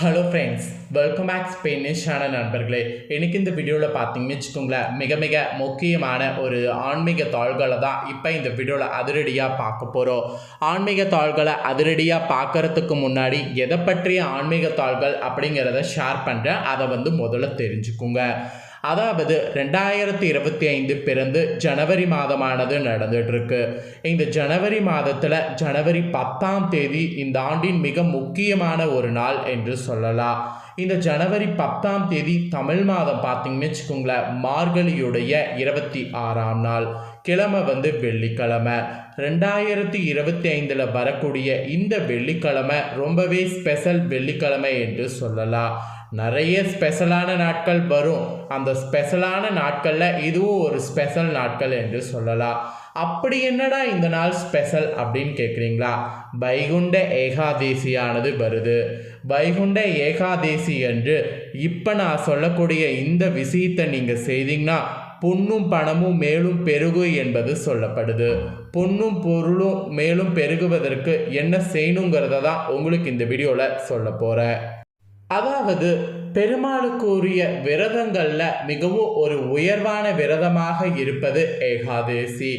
Hello friends welcome back ஸ்பெயினிஷான நண்பர்களே. எனக்கு இந்த வீடியோவில் பார்த்தீங்கன்னு வச்சுக்கோங்களேன் மிக மிக முக்கியமான ஒரு ஆன்மீக தாள்களை தான் இப்போ இந்த வீடியோவில் அதிரடியாக பார்க்க போகிறோம் ஆன்மீக தாள்களை அதிரடியாக பார்க்கறதுக்கு முன்னாடி எதை பற்றிய ஆன்மீக தாள்கள் அப்படிங்கிறத ஷேர் பண்ணுறேன் அதை வந்து முதல்ல தெரிஞ்சுக்குங்க. அதாவது ரெண்டாயிரத்தி இருபத்தி ஐந்து பிறந்து ஜனவரி மாதமானது நடந்துகிட்ருக்கு இந்த ஜனவரி மாதத்தில் ஜனவரி பத்தாம் தேதி இந்த ஆண்டின் மிக முக்கியமான ஒரு நாள் என்று சொல்லலாம். இந்த ஜனவரி பத்தாம் தேதி தமிழ் மாதம் பார்த்தீங்கன்னு வச்சுக்கோங்களேன் மார்கழியுடைய இருபத்தி ஆறாம் நாள் கிழமை வந்து வெள்ளிக்கிழமை. ரெண்டாயிரத்தி இருபத்தி ஐந்தில் வரக்கூடிய இந்த வெள்ளிக்கிழமை ரொம்பவே ஸ்பெஷல் வெள்ளிக்கிழமை என்று சொல்லலாம். நிறைய ஸ்பெஷலான நாட்கள் வரும். அந்த ஸ்பெஷலான நாட்களில் இதுவும் ஒரு ஸ்பெஷல் நாட்கள் என்று சொல்லலாம். அப்படி என்னடா இந்த நாள் ஸ்பெஷல் அப்படின்னு கேட்குறீங்களா வைகுண்ட ஏகாதேசியானது வருது. வைகுண்ட ஏகாதேசி என்று இப்போ நான் சொல்லக்கூடிய இந்த விஷயத்தை நீங்கள் செய்தீங்கன்னா பொன்னும் பணமும் மேலும் பெருகு என்பது சொல்லப்படுது. பொன்னும் பொருளும் மேலும் பெருகுவதற்கு என்ன செய்யணுங்கிறத தான் உங்களுக்கு இந்த வீடியோவில் சொல்ல போகிறேன் அதாவது பெருமாளுக்குரிய விரதங்களில் மிகவும் ஒரு உயர்வான விரதமாக இருப்பது ஏகாதேசி.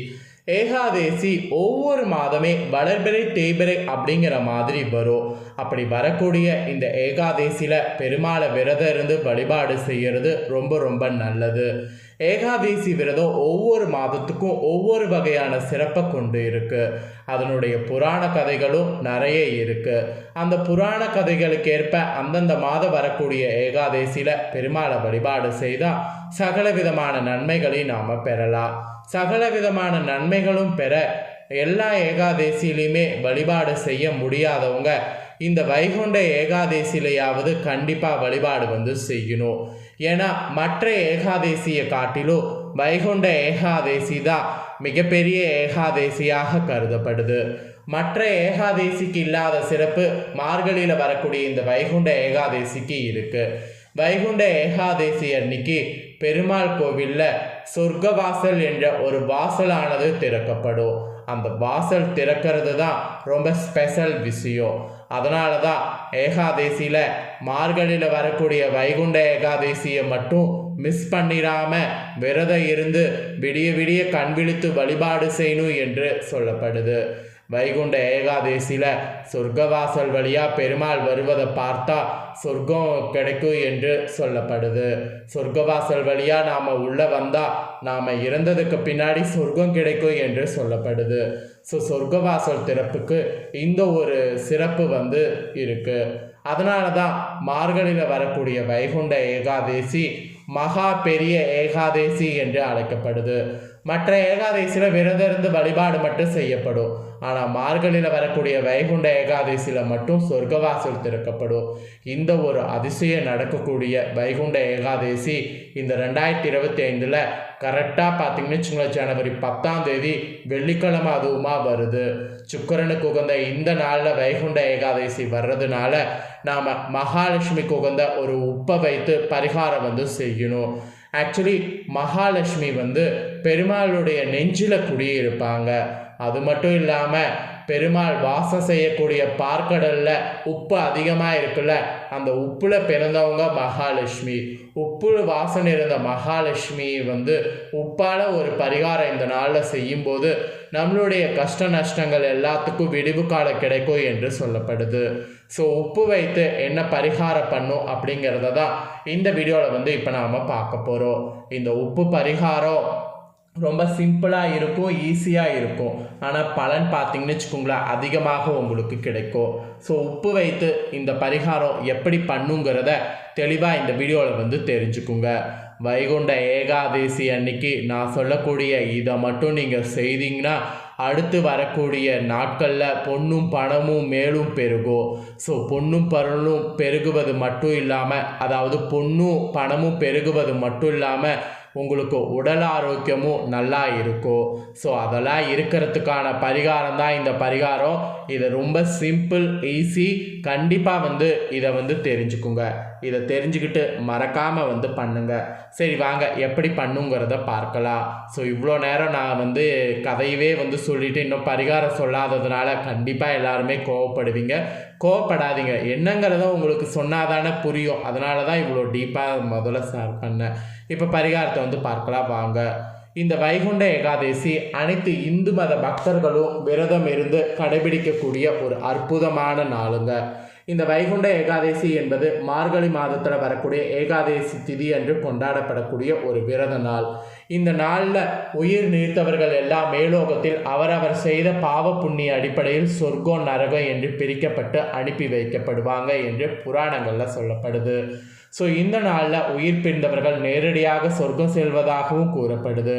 ஏகாதேசி ஒவ்வொரு மாதமே வளர்பிறை தேய்பிறை அப்படிங்கிற மாதிரி வரும். அப்படி வரக்கூடிய இந்த ஏகாதேசியில் பெருமாளை விரதம் இருந்து வழிபாடு செய்கிறது ரொம்ப ரொம்ப நல்லது. ஏகாதேசி விரதம் ஒவ்வொரு மாதத்துக்கும் ஒவ்வொரு வகையான சிறப்பை கொண்டு இருக்கு. அதனுடைய புராண கதைகளும் நிறைய இருக்கு. அந்த புராண கதைகளுக்கு ஏற்ப அந்தந்த மாதம் வரக்கூடிய ஏகாதேசியில் பெருமாளை வழிபாடு செய்தால் சகல விதமான நன்மைகளை நாம் பெறலாம். சகல விதமான நன்மைகளும் பெற எல்லா ஏகாதேசியிலையுமே வழிபாடு செய்ய முடியாதவங்க இந்த வைகுண்ட ஏகாதேசியிலையாவது கண்டிப்பாக வழிபாடு வந்து செய்யணும். ஏன்னா மற்ற ஏகாதேசியை காட்டிலும் வைகுண்ட ஏகாதேசி தான் மிகப்பெரிய ஏகாதேசியாக கருதப்படுது. மற்ற ஏகாதேசிக்கு இல்லாத சிறப்பு மார்கழியில் வரக்கூடிய இந்த வைகுண்ட ஏகாதேசிக்கு இருக்குது வைகுண்ட ஏகாதேசி அன்னைக்கு பெருமாள் கோவிலில் சொர்க்கவாசல் என்ற ஒரு வாசலானது திறக்கப்படும். அந்த வாசல் திறக்கிறது தான் ரொம்ப ஸ்பெஷல் விஷயம். அதனால தான் ஏகாதேசியில் மார்கழியில் வரக்கூடிய வைகுண்ட ஏகாதேசியை மட்டும் மிஸ் பண்ணிடாம விரதம் இருந்து விடிய விடிய கண் விழித்து வழிபாடு செய்யணும் என்று சொல்லப்படுது. வைகுண்ட ஏகாதேசியில் சொர்க்கவாசல் வழியாக பெருமாள் வருவதை பார்த்தா சொர்க்கம் கிடைக்கும் என்று சொல்லப்படுது. சொர்க்கவாசல் வழியாக நாம் உள்ளே வந்தால் நாம் இறந்ததுக்கு பின்னாடி சொர்க்கம் கிடைக்கும் என்று சொல்லப்படுது. ஸோ சொர்க்கவாசல் திறப்புக்கு இந்த ஒரு சிறப்பு வந்து இருக்குது அதனால தான் மார்கழியில் வரக்கூடிய வைகுண்ட ஏகாதேசி மகா பெரிய ஏகாதேசி என்று அழைக்கப்படுது. மற்ற ஏகாதசியில் விரதம் இருந்து வழிபாடு மட்டும் செய்யப்படும். ஆனால் மார்கழியில் வரக்கூடிய வைகுண்ட ஏகாதசியில் மட்டும் சொர்க்கவாசல் திறக்கப்படும். இந்த ஒரு அதிசயம் நடக்கக்கூடிய வைகுண்ட ஏகாதசி இந்த ரெண்டாயிரத்தி இருபத்தி ஐந்தில் கரெக்டாக பார்த்தீங்கன்னு வச்சுங்களேன் ஜனவரி பத்தாம் தேதி வெள்ளிக்கிழமை அதுவுமா வருது. சுக்கரனுக்கு உகந்த இந்த நாளில் வைகுண்ட ஏகாதசி வர்றதுனால நாம் மகாலட்சுமிக்கு உகந்த ஒரு உப்பை வைத்து பரிகாரம் வந்து செய்யணும். ஆக்சுவலி மகாலட்சுமி வந்து பெருமாளுடைய நெஞ்சில் குடியிருப்பாங்க. அது மட்டும் இல்லாமல் பெருமாள் வாசம் செய்யக்கூடிய பார்க்கடலில் உப்பு அதிகமாக இருக்குல்ல அந்த உப்பில் பிறந்தவங்க மகாலட்சுமி. உப்பு வாசனை இருந்த மகாலட்சுமி வந்து உப்பால் ஒரு பரிகாரம் இந்த நாளில் செய்யும்போது நம்மளுடைய கஷ்ட நஷ்டங்கள் எல்லாத்துக்கும் விடிவு காலம் கிடைக்கும் என்று சொல்லப்படுது. ஸோ உப்பு வைத்து என்ன பரிகாரம் பண்ணும் அப்படிங்கிறத தான் இந்த வீடியோவில் வந்து இப்போ நாம் பார்க்க போகிறோம் இந்த உப்பு பரிகாரம் ரொம்ப சிம்பிளாக இருக்கும் ஈஸியாக இருக்கும் ஆனால் பலன் பார்த்திங்கன்னு வச்சுக்கோங்களேன் அதிகமாக உங்களுக்கு கிடைக்கும். ஸோ உப்பு வைத்து இந்த பரிகாரம் எப்படி பண்ணுங்கிறத தெளிவாக இந்த வீடியோவில் வந்து தெரிஞ்சுக்குங்க. வைகுண்ட ஏகாதேசி அன்னைக்கு நான் சொல்லக்கூடிய இதை மட்டும் நீங்கள் செய்தீங்கன்னா அடுத்து வரக்கூடிய நாட்களில் பொண்ணும் பணமும் மேலும் பெருகும். ஸோ பொண்ணும் பணமும் பெருகுவது மட்டும் இல்லாமல் அதாவது பொண்ணும் பணமும் பெருகுவது மட்டும் இல்லாமல் உங்களுக்கு உடல் ஆரோக்கியமும் நல்லா இருக்கும் ஸோ அதெல்லாம் இருக்கிறதுக்கான பரிகாரம் தான் இந்த பரிகாரம். இது ரொம்ப சிம்பிள் ஈஸி கண்டிப்பாக வந்து இதை வந்து தெரிஞ்சுக்குங்க. இதை தெரிஞ்சுக்கிட்டு மறக்காமல் வந்து பண்ணுங்க. சரி வாங்க. எப்படி பண்ணுங்கிறத பார்க்கலாம். ஸோ இவ்வளோ நேரம் நான் வந்து கதையவே வந்து சொல்லிவிட்டு இன்னும் பரிகாரம் சொல்லாததுனால கண்டிப்பாக எல்லாருமே கோவப்படுவீங்க. கோவப்படாதீங்க. என்னங்கிறத உங்களுக்கு சொன்னாதானே புரியும். அதனால தான் இவ்வளோ டீப்பாக முதல்ல ஸ்டார்ட் பண்ணேன். இப்போ பரிகாரத்தை வந்து பார்க்கலாம். வாங்க. இந்த வைகுண்ட ஏகாதசி அனைத்து இந்து மத பக்தர்களும் விரதம் இருந்து கடைபிடிக்கக்கூடிய ஒரு அற்புதமான நாளுங்க. இந்த வைகுண்ட ஏகாதசி என்பது மார்கழி மாதத்தில் வரக்கூடிய ஏகாதசி திதி என்று கொண்டாடப்படக்கூடிய ஒரு விரத நாள். இந்த நாளில் உயிர் நீர்த்தவர்கள் எல்லாம் மேலோகத்தில் அவரவர் செய்த பாவ புண்ணிய அடிப்படையில் சொர்க்கோ நரகம் என்று பிரிக்கப்பட்டு அனுப்பி வைக்கப்படுவாங்க என்று புராணங்களில் சொல்லப்படுது. ஸோ இந்த நாளில் உயிர் பிரிந்தவர்கள் நேரடியாக சொர்க்கம் செல்வதாகவும் கூறப்படுது.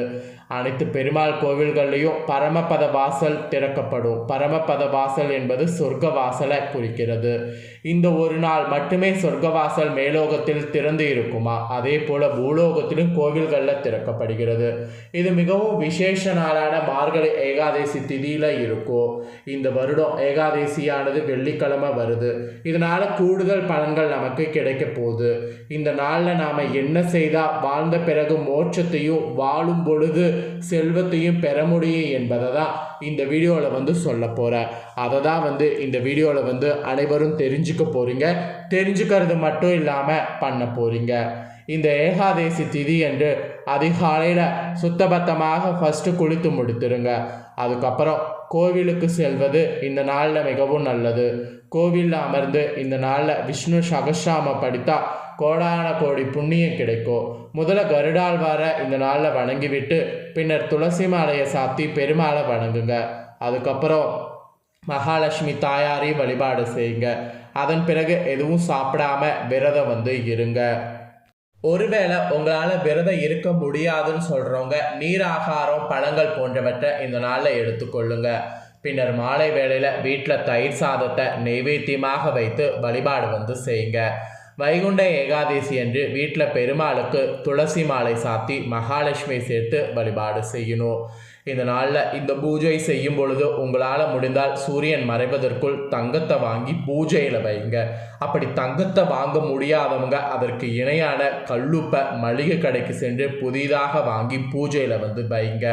அனைத்து பெருமாள் கோவில்கள்லையும் பரமபத வாசல் திறக்கப்படும். பரமபத வாசல் என்பது சொர்க்க வாசலை குறிக்கிறது. இந்த ஒரு நாள் மட்டுமே சொர்க்க வாசல் மேலோகத்தில் திறந்து இருக்குமா? அதே போல பூலோகத்திலும் கோவில்களில் திறக்கப்படுகிறது. இது மிகவும் விசேஷ நாளான மார்கழி ஏகாதசி திதியில் இருக்கும். இந்த வருடம் ஏகாதசியானது வெள்ளிக்கிழமை வருது. இதனால் கூடுதல் பலன்கள் நமக்கு கிடைக்க போகுது. இந்த நாளில் நாம் என்ன செய்தால் வாழ்ந்த பிறகு மோட்சத்தையும் வாழும் பொழுது செல்வத்தையும் பெற முடியும் என்பதை தான் இந்த வீடியோவில் வந்து சொல்ல போகிறேன் அதை தான் வந்து இந்த வீடியோவில் வந்து அனைவரும் தெரிஞ்சுக்க போகிறீங்க தெரிஞ்சுக்கிறது மட்டும் இல்லாமல் பண்ண போகிறீங்க இந்த ஏகாதேசி திதி என்று அதிகாலையில் சுத்தபத்தமாக ஃபஸ்ட்டு குளித்து முடித்துருங்க. அதுக்கப்புறம் கோவிலுக்கு செல்வது இந்த நாளில் மிகவும் நல்லது. கோவிலில் அமர்ந்து இந்த நாளில் விஷ்ணு சகசாம படித்தா கோடான கோடி புண்ணியம் கிடைக்கும் முதல்ல கருடாழ்வாரை இந்த நாளில் வணங்கிவிட்டு பின்னர் துளசி மாலையை சாத்தி பெருமாளை வணங்குங்க. அதுக்கப்புறம் மகாலட்சுமி தாயாரையும் வழிபாடு செய்யுங்க. அதன் பிறகு எதுவும் சாப்பிடாம விரதம் வந்து இருங்க. ஒருவேளை உங்களால் விரதம் இருக்க முடியாதுன்னு சொல்கிறவங்க நீர் ஆகாரம் பழங்கள் போன்றவற்றை இந்த நாளில் எடுத்துக்கொள்ளுங்க. பின்னர் மாலை வேளையில் வீட்டில் தயிர் சாதத்தை நெய்வேத்தியமாக வைத்து வழிபாடு வந்து செய்யுங்க. வைகுண்ட ஏகாதசி அன்று வீட்டில் பெருமாளுக்கு துளசி மாலை சாத்தி மகாலட்சுமி சேர்த்து வழிபாடு செய்யணும் இந்த நாளில் இந்த பூஜை செய்யும் பொழுது உங்களால் முடிந்தால் சூரியன் மறைவதற்குள் தங்கத்தை வாங்கி பூஜையில் வைங்க. அப்படி தங்கத்தை வாங்க முடியாதவங்க அதற்கு இணையான கல்லுப்பை மளிகை கடைக்கு சென்று புதிதாக வாங்கி பூஜையில் வந்து வைங்க.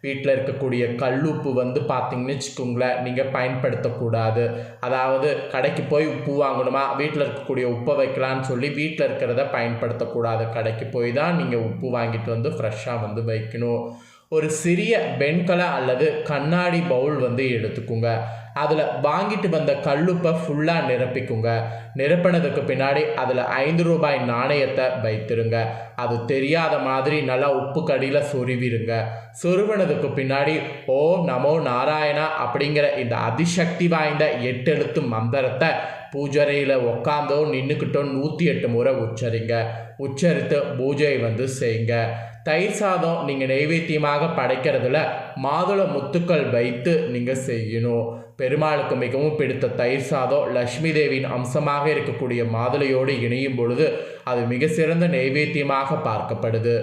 வீட்டில் இருக்கக்கூடிய கல்லுப்பு வந்து பார்த்திங்கன்னு வச்சுக்கோங்களேன் நீங்கள் பயன்படுத்தக்கூடாது. அதாவது கடைக்கு போய் உப்பு வாங்கணுமா? வீட்டில் இருக்கக்கூடிய உப்பை வைக்கலான்னு சொல்லி வீட்டில் இருக்கிறத பயன்படுத்தக்கூடாது. கடைக்கு போய் தான் நீங்கள் உப்பு வாங்கிட்டு வந்து ஃப்ரெஷ்ஷாக வந்து வைக்கணும். ஒரு சிறிய வெண்கல அல்லது கண்ணாடி பவுல் வந்து எடுத்துக்கோங்க. அதில் வாங்கிட்டு வந்த கல்லுப்பை ஃபுல்லாக நிரப்பிக்குங்க. நிரப்பினதுக்கு பின்னாடி அதில் ஐந்து ரூபாய் நாணயத்தை வைத்திருங்க. அது தெரியாத மாதிரி நல்லா உப்பு கடியில் சொருவிருங்க. சொருவினதுக்கு பின்னாடி ஓ நமோ நாராயணா அப்படிங்கிற இந்த அதிசக்தி வாய்ந்த எட்டெழுத்து மந்திரத்தை பூஜரையில் உக்காந்தோ நின்றுக்கிட்டோ நூற்றி எட்டு முறை உச்சரிங்க. உச்சரித்து பூஜை வந்து செய்யுங்க. தயிர் சாதம் நீங்கள் நைவேத்தியமாக படைக்கிறதுல மாதுளை முத்துக்கள் வைத்து நீங்கள் செய்யணும். பெருமாளுக்கு மிகவும் பிடித்த தயிர் சாதம் லக்ஷ்மி தேவியின் அம்சமாக இருக்கக்கூடிய மாதுளையோடு இணையும் பொழுது அது மிக சிறந்த நைவேத்தியமாக பார்க்கப்படுது.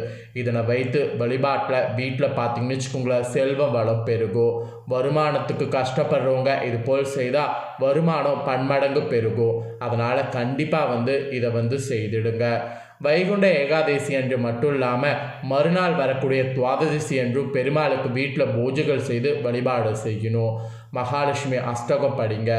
இதனை வைத்து வழிபாட்டில் வீட்டில் பார்த்தீங்கன்னு வச்சுக்கோங்களேன் செல்வம் வளம் பெருகும் வருமானத்துக்கு கஷ்டப்படுறவங்க இது போல் செய்தால் வருமானம் பன்மடங்கு பெருகும் அதனால் கண்டிப்பாக வந்து இதை வந்து செய்திடுங்க. வைகுண்ட ஏகாதசி என்று மட்டும் இல்லாமல் மறுநாள் வரக்கூடிய துவாதசி என்றும் பெருமாளுக்கு வீட்டில் பூஜைகள் செய்து வழிபாடு செய்யணும். மகாலட்சுமி அஷ்டகம் படிங்க.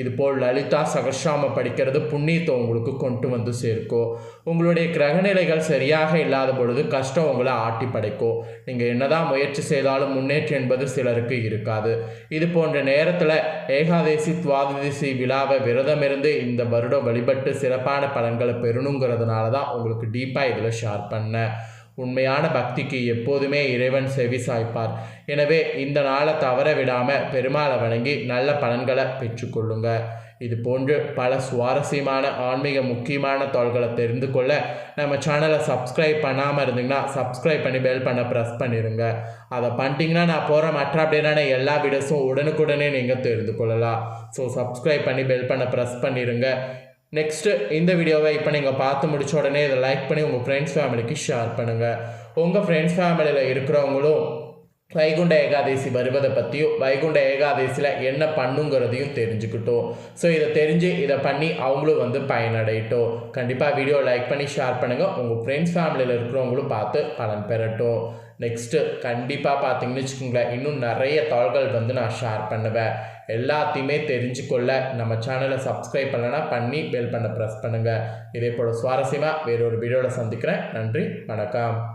இதுபோல் லலிதா சகசாம படிக்கிறது புண்ணியத்தை உங்களுக்கு கொண்டு வந்து சேர்க்கும். உங்களுடைய கிரகநிலைகள் சரியாக இல்லாத பொழுது கஷ்டம் உங்களை ஆட்டி படைக்கும். நீங்கள் என்னதான் முயற்சி செய்தாலும் முன்னேற்றம் என்பது சிலருக்கு இருக்காது. இது போன்ற நேரத்தில் ஏகாதசி துவாதசி விழாவை விரதமிருந்து இந்த வருடம் வழிபட்டு சிறப்பான பலன்களை பெறணுங்கிறதுனால தான் உங்களுக்கு டீப்பாக இதில் ஷேர் பண்ணேன். உண்மையான பக்திக்கு எப்போதுமே இறைவன் செவி சாய்ப்பார். எனவே இந்த நாளை தவற விடாமல் பெருமாளை வணங்கி நல்ல பலன்களை பெற்றுக்கொள்ளுங்க இது போன்று பல சுவாரஸ்யமான ஆன்மீக முக்கியமான தோள்களை தெரிந்து கொள்ள நம்ம சேனலை சப்ஸ்கிரைப் பண்ணாமல் இருந்தீங்கன்னா சப்ஸ்கிரைப் பண்ணி பெல் பண்ண ப்ரெஸ் பண்ணிடுங்க அதை பண்ணிட்டீங்கன்னா நான் போகிற மற்ற அப்படின்னா எல்லா வீடியோஸும் உடனுக்குடனே நீங்கள் தெரிந்து கொள்ளலாம். ஸோ சப்ஸ்கிரைப் பண்ணி பெல் பண்ண ப்ரெஸ் பண்ணிடுங்க நெக்ஸ்ட்டு இந்த வீடியோவை இப்போ நீங்கள் பார்த்து முடிச்ச உடனே இதை லைக் பண்ணி உங்கள் ஃப்ரெண்ட்ஸ் ஃபேமிலிக்கு ஷேர் பண்ணுங்கள் உங்கள் ஃப்ரெண்ட்ஸ் ஃபேமிலியில் இருக்கிறவங்களும் வைகுண்ட ஏகாதசி வருவதை பற்றியும் வைகுண்ட ஏகாதசியில் என்ன பண்ணுங்கிறதையும் தெரிஞ்சுக்கிட்டோம். ஸோ இதை தெரிஞ்சு இதை பண்ணி அவங்களும் வந்து பயனடையட்டும். கண்டிப்பாக வீடியோ லைக் பண்ணி ஷேர் பண்ணுங்கள் உங்கள் ஃப்ரெண்ட்ஸ் ஃபேமிலியில் இருக்கிறவங்களும் பார்த்து பலன் பெறட்டும். நெக்ஸ்ட்டு கண்டிப்பாக பார்த்தீங்கன்னு வச்சுக்கோங்களேன் இன்னும் நிறைய தாள்கள் வந்து நான் ஷேர் பண்ணுவேன். எல்லாத்தையுமே தெரிஞ்சுக்கொள்ள நம்ம சேனலை சப்ஸ்கிரைப் பண்ணலன்னா பண்ணி பெல் பண்ண ப்ரெஸ் பண்ணுங்கள் இதே போல் சுவாரஸ்யமாக வேறொரு வீடியோவில் சந்திக்கிறேன். நன்றி வணக்கம்.